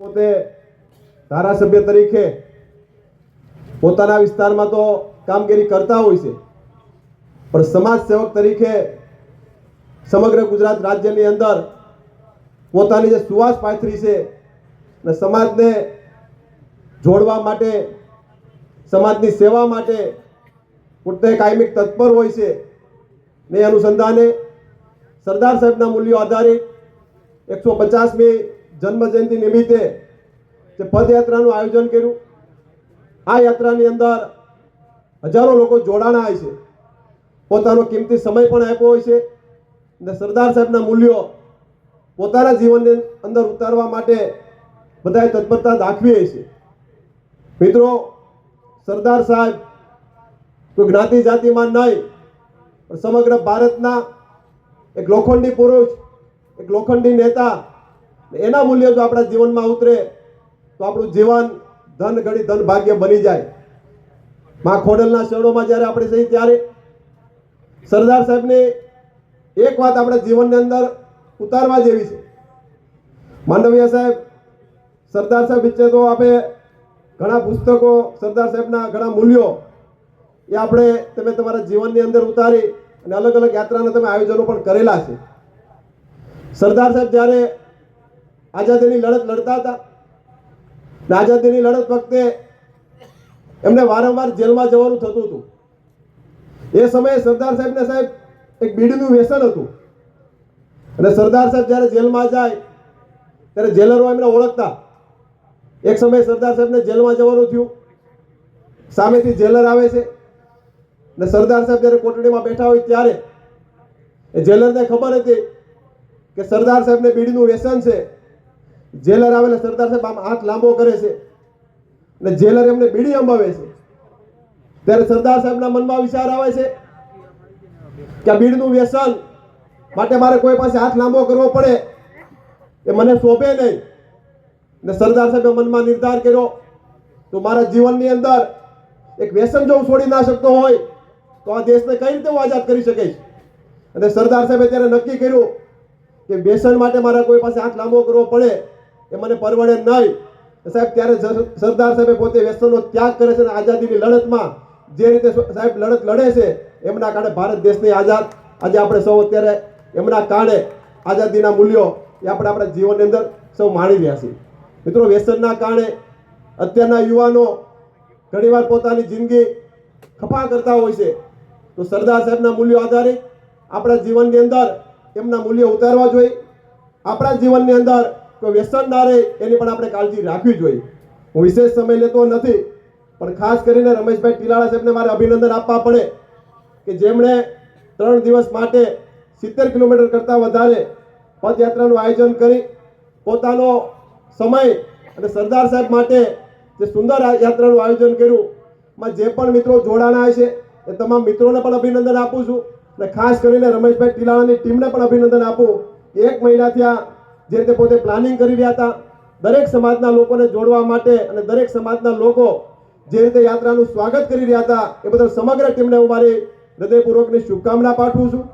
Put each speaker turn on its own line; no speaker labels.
પોતે ધારાસભ્ય તરીકે પોતાના વિસ્તારમાં તો કામગીરી કરતા હોય છે. પણ સમાજ સેવક તરીકે સમગ્ર ગુજરાત રાજ્યની અંદર પોતાની જે સુવાસ પાથરી છે અને સમાજને જોડવા માટે, સમાજની સેવા માટે પોતે કાયમિક તત્પર હોય છે. ને અનુસંધાને સરદાર સાહેબના મૂલ્યો આધારિત એકસો પચાસમી જન્મ જયંતિ નિમિત્તે જે પદયાત્રાનું આયોજન કર્યું. આ યાત્રાની અંદર હજારો લોકો જોડાણા હોય છે. પોતાનો કિંમતી સમય પણ આપ્યો હોય છે. અને સરદાર સાહેબના મૂલ્યો પોતાના જીવનની અંદર ઉતારવા માટે બધાએ તત્પરતા દાખવી હોય છે. મિત્રો, સરદાર સાહેબ કોઈ જ્ઞાતિ જાતિમાં નહીં, પણ સમગ્ર ભારતના એક લોખંડી પુરુષ, એક લોખંડી નેતા એના મૂલ્યો જો આપણા જીવનમાં ઉતરે, તો આપણું જીવન ધન ઘડી ધન ભાગ્ય બની જાય. માં ખોડલના શેડોમાં જ્યારે આપણે જઈએ ત્યારે સરદાર સાહેબની એક વાત આપણા જીવનની અંદર ઉતારવા જેવી છે. માંડવિયા સાહેબ, સરદાર સાહેબ વિશે તો આપણે ઘણા પુસ્તકો, સરદાર સાહેબના ઘણા મૂલ્યો એ આપણે તમે તમારા જીવનની અંદર ઉતારી અને અલગ અલગ યાત્રાના તમે આયોજનો પણ કરેલા છે. સરદાર સાહેબ જ્યારે આઝાદીની લડત લડતા હતા. આઝાદીની લડત વખતે એમને વારંવાર જેલમાં જવાનું થતું હતું. એ સમયે સરદાર સાહેબને સાહેબ એક બીડીનું વ્યસન હતું. અને સરદાર સાહેબ જ્યારે જેલમાં જાય, ત્યારે જેલરો એમને ઓળખતા. એક સમયે સરદાર સાહેબને જેલમાં જવાનું થયું. સામેથી જેલર આવે છે. ને સરદાર સાહેબ જ્યારે કોટડીમાં બેઠા હોય ત્યારે એ જેલરને ખબર હતી કે સરદાર સાહેબને બીડીનું વ્યસન છે. જેલર આવે સરદાર સાહેબ આમ હાથ લાંબો કરે છે અને જેલર એમને બીડી અંબાવે છે. ત્યારે સરદાર સાહેબના મનમાં વિચાર આવે છે કે આ બીડનું વ્યસન માટે મારે કોઈ પાસે હાથ લાંબો કરવો પડે એ મને શોભે નહીં. ને સરદાર સાહેબે મનમાં નિર્ધાર કર્યો તો મારા જીવનની અંદર એક વ્યસન જો હું છોડી ના શકતો હોય તો આ દેશને કઈ રીતે હું આઝાદ કરી શકીશ? અને સરદાર સાહેબે ત્યારે નક્કી કર્યું કે વ્યસન માટે મારે કોઈ પાસે હાથ લાંબો કરવો પડે એ મને પરવડે નહીં. સાહેબ, ત્યારે સરદાર સાહેબે પોતે વ્યસનનો ત્યાગ કરે છે અને આઝાદીની લડતમાં, જે રીતે સાહેબ લડત લડે છે, એમના કારણે ભારત દેશની આઝાદ. આજે આપણે સૌ અત્યારે એમના કારણે આઝાદીના મૂલ્યો એ આપણે આપણા જીવનની અંદર સૌ માણી રહ્યા છીએ. મિત્રો, વ્યસનના કારણે અત્યારના યુવાનો ઘણીવાર પોતાની જિંદગી ખફા કરતા હોય છે. તો સરદાર સાહેબના મૂલ્યો આધારિત આપણા જીવનની અંદર એમના મૂલ્યો ઉતારવા જોઈએ. આપણા જીવનની અંદર કોઈ વ્યસન ના રહે એની પણ આપણે કાળજી રાખવી જોઈએ. હું વિશેષ સમય લેતો નથી, પણ ખાસ કરીને રમેશભાઈ ટીલાળા સાહેબને મારે અભિનંદન આપવા પડે કે જેમણે ત્રણ દિવસ માટે સિત્તેર કિલોમીટર કરતાં વધારે પદયાત્રાનું આયોજન કરી, પોતાનો સમય અને સરદાર સાહેબ માટે જે સુંદર યાત્રાનું આયોજન કર્યું માં જે પણ મિત્રો જોડાણા છે એ તમામ મિત્રોને પણ અભિનંદન આપું છું અને ખાસ કરીને રમેશભાઈ ટીલાળાની ટીમને પણ અભિનંદન આપું એક મહિનાથી આ જે રીતે પોતે પ્લાનિંગ કરી રહ્યા હતા, દરેક સમાજના લોકોને જોડવા માટે અને દરેક સમાજના લોકો જે રીતે યાત્રાનું સ્વાગત કરી રહ્યા હતા, એ બદલ સમગ્ર ટીમને હું મારી હૃદયપૂર્વકની શુભકામના પાઠવું છું.